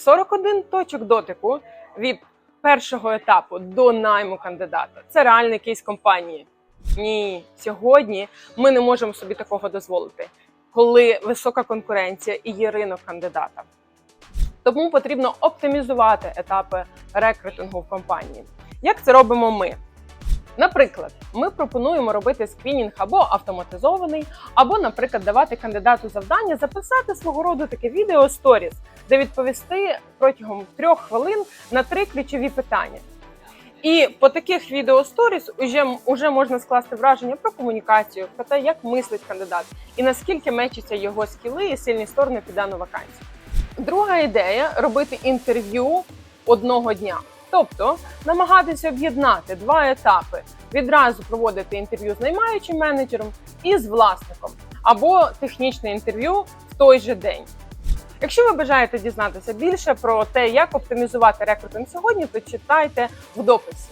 41 точок дотику від першого етапу до найму кандидата. Це реальний кейс компанії. Ні, сьогодні ми не можемо собі такого дозволити, коли висока конкуренція і є ринок кандидата. Тому потрібно оптимізувати етапи рекрутингу в компанії. Як це робимо ми? Наприклад, ми пропонуємо робити скрінінг або автоматизований, або, наприклад, давати кандидату завдання записати свого роду таке відео сторіс, де відповісти протягом трьох хвилин на три ключові питання. І по таких відео сторіс уже, уже можна скласти враження про комунікацію, про те, як мислить кандидат, і наскільки мечаться його скіли і сильні сторони під дану вакансію. Друга ідея робити інтерв'ю одного дня. Тобто намагатися об'єднати два етапи: відразу проводити інтерв'ю з наймаючим менеджером і з власником, або технічне інтерв'ю в той же день. Якщо ви бажаєте дізнатися більше про те, як оптимізувати рекрутинг сьогодні, то читайте в дописі.